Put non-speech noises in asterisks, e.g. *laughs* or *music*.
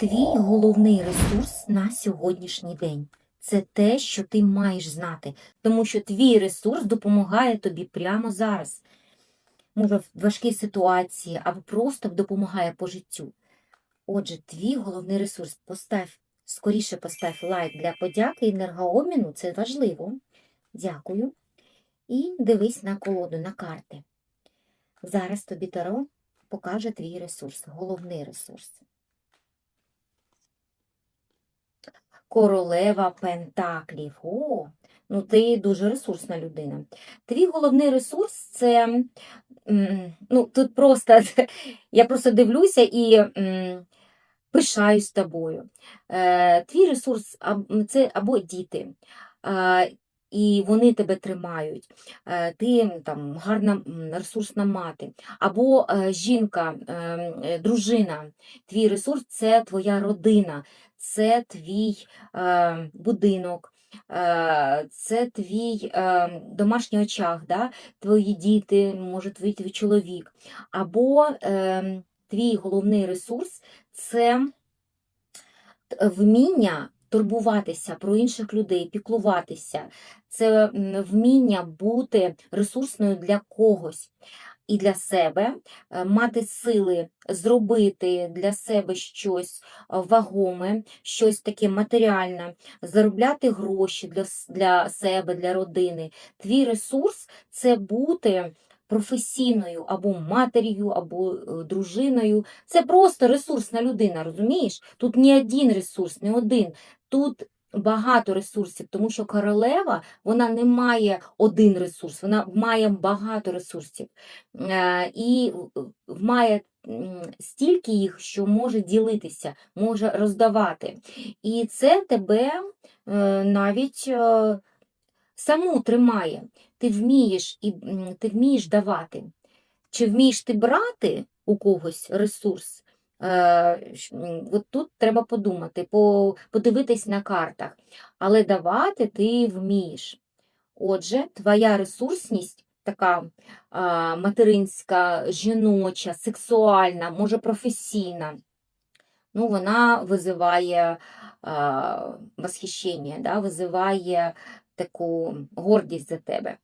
Твій головний ресурс на сьогоднішній день це те, що ти маєш знати, тому що твій ресурс допомагає тобі прямо зараз. Може, в важкій ситуації або просто допомагає по життю. Отже, твій головний ресурс постав, скоріше постав лайк для подяки енергообміну, це важливо. Дякую. І дивись на колоду, на карти. Зараз тобі Таро покаже твій ресурс, головний ресурс. Королева Пентаклів. О, ну ти дуже ресурсна людина. Твій головний ресурс це. Ну, тут просто *laughs* я просто дивлюся і пишаюсь тобою. Е, Твій ресурс це або діти. І вони тебе тримають. Е, Ти там гарна ресурсна мати, або е, жінка, е, е, дружина. Твій ресурс це твоя родина, це твій е, будинок, е, це твій е, домашній очаг, да? твої діти, може, твій, твій чоловік. Або е, твій головний ресурс це вміння турбуватися про інших людей, піклуватися, це вміння бути ресурсною для когось. І для себе е, мати сили зробити для себе щось е, вагоме, щось таке матеріальне, заробляти гроші для, для себе, для родини. Твій ресурс це бути професійною або матір'ю, або е, дружиною. Це просто ресурсна людина, розумієш? Тут не один ресурс, не один. Тут багато ресурсів, тому що королева вона не має один ресурс, вона має багато ресурсів. Е, І має стільки їх, що може ділитися, може роздавати. І це тебе е, навіть е, саму тримає. Ти вмієш і ти вмієш давати. Чи вмієш ти брати у когось ресурс? Е, От тут треба подумати, подивитись на картах. Але давати ти вмієш. Отже, твоя ресурсність така материнська, жіноча, сексуальна, може професійна. Ну, вона визиває восхищення, да, визиває таку гордість за тебе.